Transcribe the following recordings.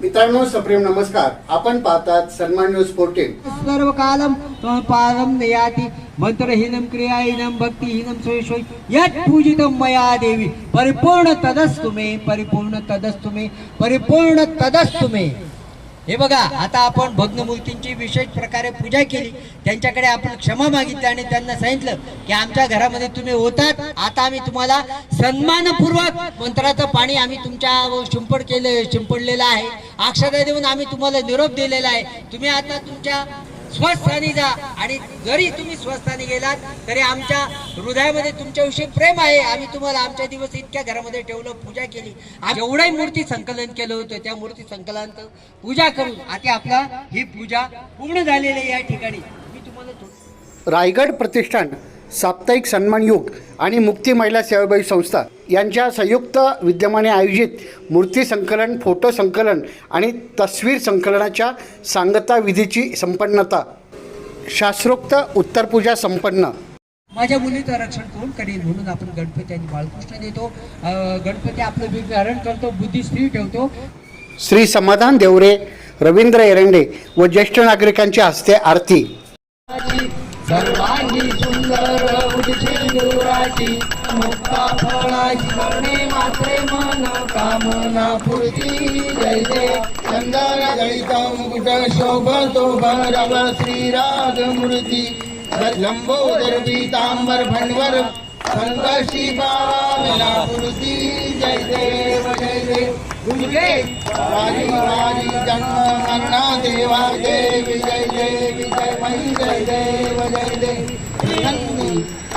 मित्रांनो सप्रेम नमस्कार. आपण पाहतात सन्मान न्यूज फोर्टीन सर्व कालम पारम नयाति मंत्रहीनं क्रियाहीनं भक्तिहीनं सोयशोय यत् पूजितं मया देवी परिपूर्ण तदस्तु मे परिपूर्ण तदस्तु मे परिपूर्ण तदस्तु मे. हे बघा आता आपण भग्नमूर्तींची विशेष प्रकारे पूजा केली. त्यांच्याकडे आपण क्षमा मागितली आणि त्यांना सांगितलं की आमच्या घरामध्ये तुम्ही होतात. आता आम्ही तुम्हाला सन्मानपूर्वक मंत्राचं पाणी आम्ही तुमच्या शिंपड केले शिंपडलेलं आहे. अक्षता देऊन आम्ही तुम्हाला निरोप दिलेला आहे. तुम्ही आता तुमच्या स्वस्थानी जा आणि जरी तुम्ही स्वस्थानी गेलात तरी आमच्या हृदयामध्ये तुमच्याविषयी प्रेम आहे. आम्ही तुम्हाला आमच्या दिवस इतक्या घरामध्ये ठेवलं पूजा केली. आम्ही एवढंही मूर्ती संकलन केलं होतं त्या मूर्ती संकलन पूजा करून आता आपला ही पूजा पूर्ण झालेली आहे या ठिकाणी. मी तुम्हाला रायगड प्रतिष्ठान साप्ताहिक सन्मान युग आणि मुक्ती महिला सेवाबाई संस्था यांच्या संयुक्त विद्यमाने आयोजित मूर्ती संकलन फोटो संकलन आणि तस्वीर संकलनाच्या सांगता विधीची संपन्नता. शास्त्रोक्त उत्तरपूजा संपन्न. माझ्या मुलीचं रक्षण कोण करेल म्हणून आपण गणपती आणि बाळकृष्ण देतो. गणपती आपलं विहरण करतो बुद्धी स्त्री ठेवतो. श्री समाधान देवरे रवींद्र एरंडे व ज्येष्ठ नागरिकांच्या हस्ते आरती. उदिराची मुक्ता फळाची करणे मात्रे मन कामना पुरती जय जय. चंदन जळित मुकुट शोभतो भरव श्रीराग मूर्ती. लंबोदर पीतांबर भंडवर संकशी बाला पुरती जय देव जय देव. तुझे वारी वारी जन्म मरणा देवा देवी जय देवी जय मही जय देव जय देव.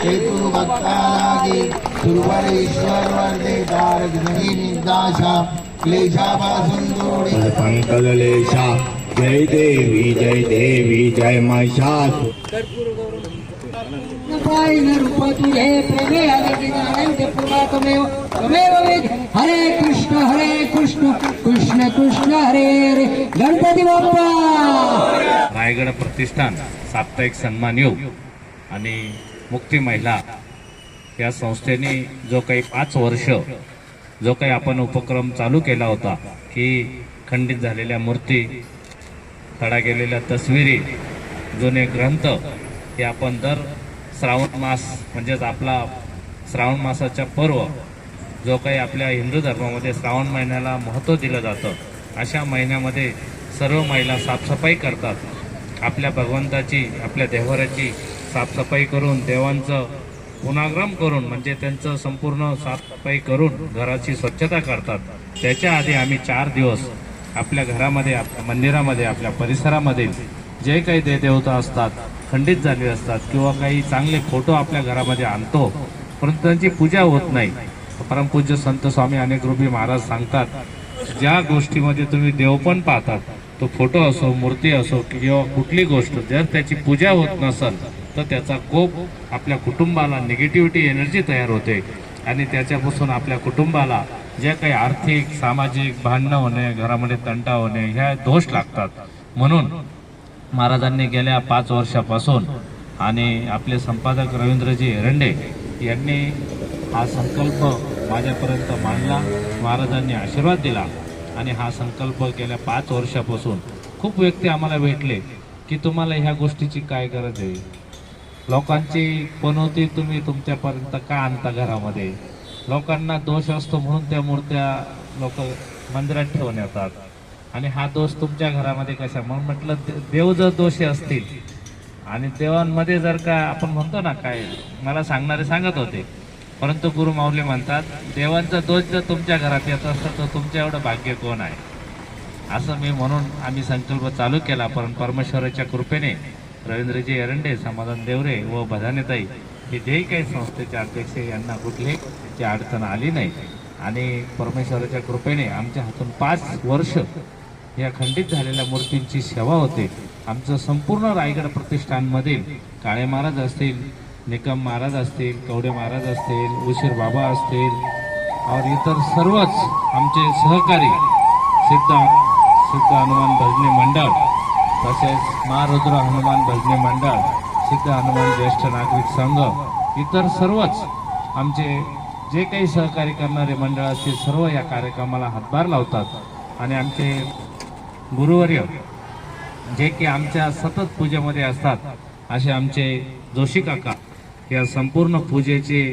हेतु भक्ता लागे सुरवरेश्वर वरदे दारक धनी निर्दाशा क्लेशापासून जोडी पंकलेशा जय देवी जय देवी जय रूप तुझे प्रेमे तमेव वेद। हरे कृष्ण हरे कृष्ण कृष्ण कृष्ण हरे हरे। गणपती बाप्पा! रायगड प्रतिष्ठान साप्ताहिक सन्मान योग आणि मुक्ती महिला या संस्थेने जो काही पाच वर्ष जो काही आपण उपक्रम चालू केला होता की खंडित झालेल्या मूर्ती खडा गेलेल्या तस्विरी जुने ग्रंथ हे आपण दर श्रावण मास म्हणजेच आपला श्रावण मासाचा पर्व जो काही आपल्या हिंदू धर्मामध्ये श्रावण महिन्याला महत्त्व दिलं जातं अशा महिन्यामध्ये सर्व महिला साफसफाई करतात. आपल्या भगवंताची आपल्या देवराची साफसफाई करून देवांचं पुनाग्रम करून म्हणजे त्यांचं संपूर्ण साफसफाई करून घराची स्वच्छता करतात. त्याच्या आधी आम्ही चार दिवस आपल्या घरामध्ये आपल्या मंदिरामध्ये आपल्या परिसरामध्ये जे काही देवदेवता असतात खंडित झाले असतात किंवा काही चांगले फोटो आपल्या घरामध्ये आणतो परंतु त्यांची पूजा होत नाही. परमपूज्य संत स्वामी अनेक रूपी महाराज सांगतात ज्या गोष्टीमध्ये तुम्ही देव पण पाहतात तो फोटो असो मूर्ती असो किंवा कुठली गोष्ट जर त्याची पूजा होत नसेल तर त्याचा कोप आपल्या कुटुंबाला निगेटिव्हिटी एनर्जी तयार होते. आणि त्याच्यापासून आपल्या कुटुंबाला जे काही आर्थिक सामाजिक भांडणं होणे घरामध्ये तंटा होणे ह्या दोष लागतात. म्हणून महाराजांनी गेल्या पाच वर्षापासून आणि आपले संपादक रवींद्रजी एरंडे यांनी हा संकल्प माझ्यापर्यंत मांडला महाराजांनी आशीर्वाद दिला आणि हा संकल्प गेल्या पाच वर्षापासून खूप व्यक्ती आम्हाला भेटले की तुम्हाला ह्या गोष्टीची काय गरज आहे? लोकांची पनवती तुम्ही तुमच्यापर्यंत का आणता घरामध्ये? लोकांना दोष असतो म्हणून त्या मूर्त्या लोक मंदिरात ठेवून येतात. आणि हा दोष तुमच्या घरामध्ये कशा म्हणून म्हटलं देव जर दोषी असतील आणि देवांमध्ये जर का आपण म्हणतो ना काय मला सांगणारे सांगत होते परंतु गुरु माऊली म्हणतात देवांचा दोष जर तुमच्या घरात येत असतं तर तुमच्या एवढं भाग्य कोण आहे? असं मी म्हणून आम्ही संकल्प चालू केला पण परमेश्वराच्या कृपेने रवींद्रजी एरंडे समाधान देवरे व भदानेताई हे जे काही संस्थेचे अध्यक्ष यांना कुठले जी अडचण आली नाही. आणि परमेश्वराच्या कृपेने आमच्या हातून पाच वर्ष या खंडित झालेल्या मूर्तींची सेवा होते. आमचं संपूर्ण रायगड प्रतिष्ठानमधील काळे महाराज असतील निकम महाराज असतील कवडे महाराज असतील उशीर बाबा असतील और इतर सर्वच आमचे सहकारी सिद्ध सिद्ध हनुमान भजनी मंडळ तसेच महारुद्र हनुमान भजनी मंडळ सिद्ध हनुमान ज्येष्ठ नागरिक संघ इतर सर्वच आमचे जे काही सहकार्य करणारे मंडळ असतील सर्व या कार्यक्रमाला हातभार लावतात. आणि आमचे गुरुवर्य जे की आमच्या सतत पूजेमध्ये असतात असे आमचे जोशी काका या संपूर्ण पूजेचे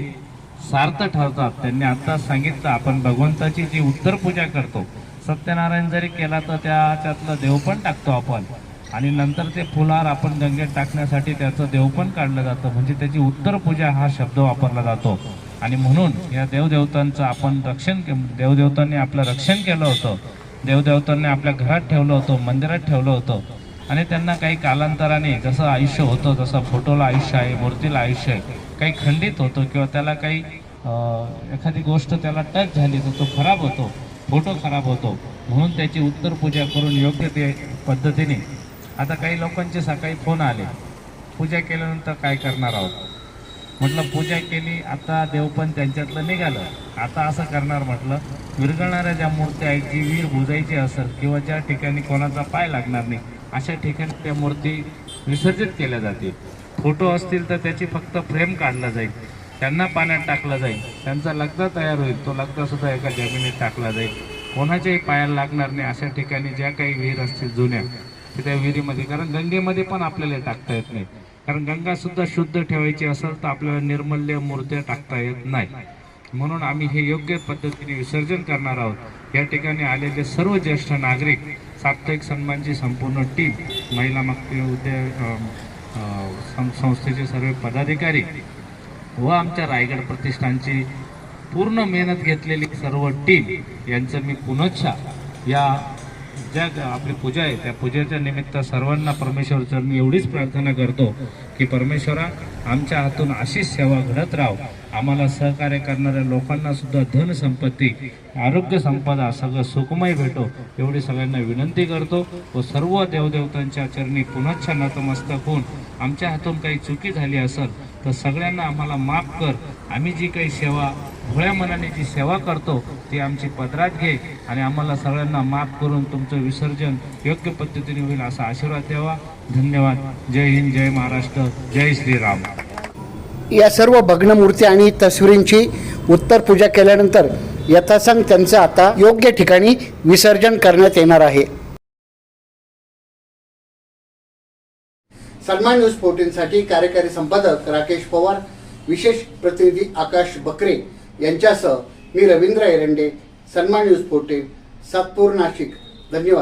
सार्थ ठरतात. त्यांनी आत्ताच सांगितलं आपण भगवंताची जी उत्तर पूजा करतो सत्यनारायण जरी केला तर त्याच्यातलं देव पण टाकतो आपण. आणि नंतर ते फुलार आपण गंगेत टाकण्यासाठी त्याचं देव पण काढलं जातं. म्हणजे त्याची उत्तर पूजा हा शब्द वापरला जातो. आणि म्हणून या देवदेवतांचं आपण रक्षण के- देवदेवतांनी आपलं रक्षण केलं होतं. देवदेवतांनी आपल्या घरात ठेवलं होतं मंदिरात ठेवलं होतं. आणि त्यांना काही कालांतराने जसं आयुष्य होतं जसं फोटोला आयुष्य आहे मूर्तीला आयुष्य आहे काही खंडित होतं किंवा त्याला काही एखादी गोष्ट त्याला टच झाली तर तो खराब होतो फोटो खराब होतो. म्हणून त्याची उत्तर पूजा करून योग्य ते पद्धतीने आता काही लोकांचे सकाळी फोन आले. पूजा केल्यानंतर काय करणार आहोत? म्हटलं पूजा केली आता देव पण त्यांच्यातलं निघालं. आता असं करणार म्हटलं विरघळणाऱ्या ज्या मूर्त्या आहेत जी वीर बुजायची असेल किंवा ज्या ठिकाणी कोणाचा पाय लागणार नाही अशा ठिकाणी त्या मूर्ती विसर्जित केल्या जातील. फोटो असतील तर त्याची फक्त फ्रेम काढला जाईल. त्यांना पाण्यात टाकलं जाईल. त्यांचा लगदा तयार होईल. तो लग्दासुद्धा एका जमिनीत टाकला जाईल. कोणाच्याही पायाला लागणार नाही. अशा ठिकाणी ज्या काही विहीर असतील जुन्या ते त्या विहिरीमध्ये. कारण गंगेमध्ये पण आपल्याला टाकता येत नाही. कारण गंगा सुद्धा शुद्ध ठेवायची असेल तर आपल्याला निर्मल्य मूर्त्या टाकता येत नाही. म्हणून आम्ही हे योग्य पद्धतीने विसर्जन करणार आहोत. या ठिकाणी आलेले सर्व ज्येष्ठ नागरिक साप्ताहिक सन्मानची संपूर्ण टीम महिला मुक्ती उद्योग सं- संस्थेचे सर्व पदाधिकारी व आमच्या रायगड प्रतिष्ठानची पूर्ण मेहनत घेतलेली सर्व टीम यांचं मी पुनच्छा या ज्या आपली पूजा आहे त्या पूजेच्या निमित्त सर्वांना परमेश्वर चरणी एवढीच प्रार्थना करतो की परमेश्वरा आमच्या हातून अशीच सेवा घडत राहो. आम्हाला सहकार्य करणाऱ्या लोकांना सुद्धा धनसंपत्ती आरोग्य संपदा सगळं सुखमय भेटो एवढी सगळ्यांना विनंती करतो. व सर्व देवदेवतांच्या चरणी पुनच्छा नतमस्तक होऊन आमच्या हातून काही चुकी झाली असेल तर सगळ्यांना आम्हाला माफ कर. आम्ही जी काही सेवा भोळ्या मनाने जी सेवा करतो ती आमची पदरात घे आणि आम्हाला सगळ्यांना माफ करून तुमचं विसर्जन योग्य पद्धतीने होईल असा आशीर्वाद द्यावा. धन्यवाद. जय हिंद जय महाराष्ट्र जय श्रीराम. या सर्व भग्न मूर्ती आणि तस्वीरींची उत्तर पूजा केल्यानंतर यथासंग त्यांचं आता योग्य ठिकाणी विसर्जन करण्यात येणार आहे. सन्मान न्यूज फोर्टीनसाठी कार्यकारी संपादक राकेश पवार विशेष प्रतिनिधी आकाश बकरे यांच्यासह मी रवींद्र एरंडे सन्मान न्यूज फोर्टीन सातपूर नाशिक. धन्यवाद.